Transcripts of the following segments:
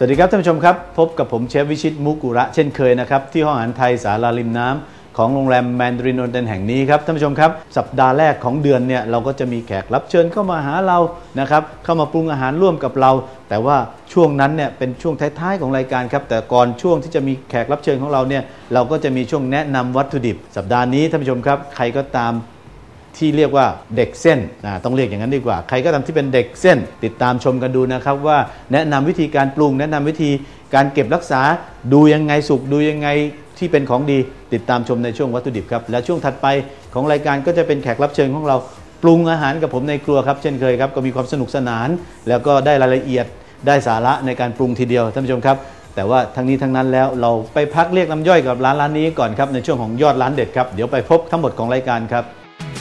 สวัสดีครับท่านผู้ชมครับ พบกับผมเชฟวิชิตมุกุระเช่นเคยนะครับ ที่ห้องอาหารไทยสาราริมน้ำของโรงแรมแมนดารินโอนเทนแห่งนี้ครับท่านผู้ชมครับ สัปดาห์แรกของเดือนเนี่ยเราก็จะมีแขกรับเชิญเข้ามาหาเรานะครับเข้ามาปรุงอาหารร่วมกับเรา แต่ว่าช่วงนั้นเนี่ยเป็นช่วงท้ายๆของรายการครับแต่ก่อนช่วงที่จะมีแขกรับเชิญของเราเนี่ยเราก็จะมีช่วงแนะนำวัตถุดิบ สัปดาห์นี้ท่านผู้ชมครับใครก็ตาม ที่เรียกว่าเด็กเส้นนะต้องเรียกอย่างนั้นดีกว่า ใครก็ตามที่เป็นเด็กเส้น ติดตามชมกันดูนะครับว่าแนะนำวิธีการปรุง แนะนำวิธีการเก็บรักษาดูยังไงสุกดูยังไงที่เป็นของดีติดตามชมในช่วงวัตถุดิบครับ และช่วงถัดไปของรายการก็จะเป็นแขกรับเชิญของเราปรุงอาหารกับผมในครัวครับ เช่นเคยครับก็มีความสนุกสนาน แล้วก็ได้รายละเอียดได้สาระในการปรุงทีเดียวท่านผู้ชมครับ แต่ว่าทั้งนี้ทั้งนั้นแล้วเราไปพักเรียกน้ำย่อยกับร้านร้านนี้ก่อนครับในช่วงของยอดร้านเด็ดครับเดี๋ยวไปพบทั้งหมดของรายการครับ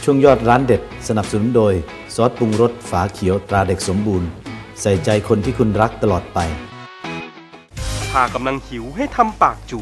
ช่วงยอดร้านเด็ดสนับสนุนโดย ซอสปรุงรสฝาเขียวตราเด็กสมบูรณ์ ใส่ใจคนที่คุณรักตลอดไปถ้ากำลังหิวให้ทำปากจู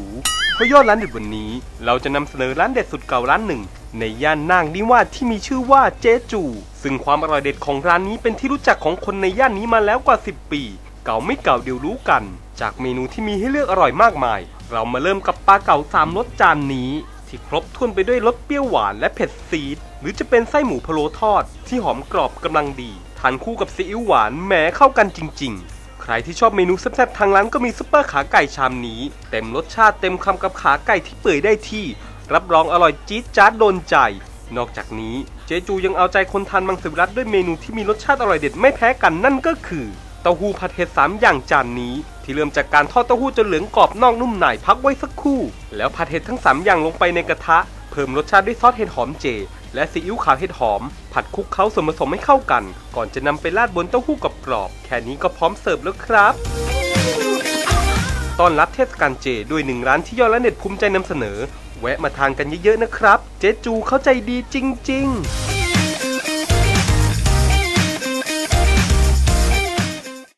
เพราะยอดร้านเด็ดวันนี้ เราจะนำเสนอร้านเด็ดสุดเก่าร้านหนึ่ง ในย่านนางนิวาสที่มีชื่อว่าเจจู ซึ่งความอร่อยเด็ดของร้านนี้เป็นที่รู้จักของคนในย่านนี้มาแล้วกว่า 10 ปี เก่าไม่เก่าเดี๋ยวรู้กัน จากเมนูที่มีให้เลือกอร่อยมากมาย เรามาเริ่มกับปลาเก๋าสามรสจานนี้ ที่ครบถ้วนไปด้วยรสเปรี้ยวหวานและเผ็ดซีด หรือจะเป็นไส้หมูพะโล้ทอด ที่หอมกรอบกำลังดี ทานคู่กับซีอิ๊วหวานแหมเข้ากันจริง ๆ ใครที่ชอบเมนูแซ่บๆทางร้านก็มีซุปเปอร์ขาไก่ชามนี้ เต็มรสชาติเต็มคำกับขาไก่ที่เปื่อยได้ที่ รับรองอร่อยจี๊ดจ๊าดโดนใจ นอกจากนี้เจจูยังเอาใจคนทานมังสวิรัตด้วยเมนูที่มีรสชาติอร่อยเด็ดไม่แพ้กันนั่นก็คือ ต้าหู้ผัดเห็ดสามอย่างจานนี้ ที่เริ่มจากการทอดเต้าหู้จนเหลืองกรอบนอกนุ่มในพักไว้สักครู่ แล้วผัดเห็ดทั้งสามอย่างลงไปในกระทะ เพิ่มรสชาติด้วยซอสเห็ดหอมเจ และซีอิ๊วขาวเห็ดหอม ผัดคลุกเคล้าส่วนผสมให้เข้ากัน ก่อนจะนำไปราดบนเต้าหู้กรอบๆแค่นี้ก็พร้อมเสิร์ฟแล้วครับต้อนรับเทศกาลเจด้วยหนึ่งร้านที่ยอดและเน็ตภูมิใจนำเสนอ แวะมาทานกันเยอะๆนะครับ เจ๊จูเข้าใจดีจริง ๆ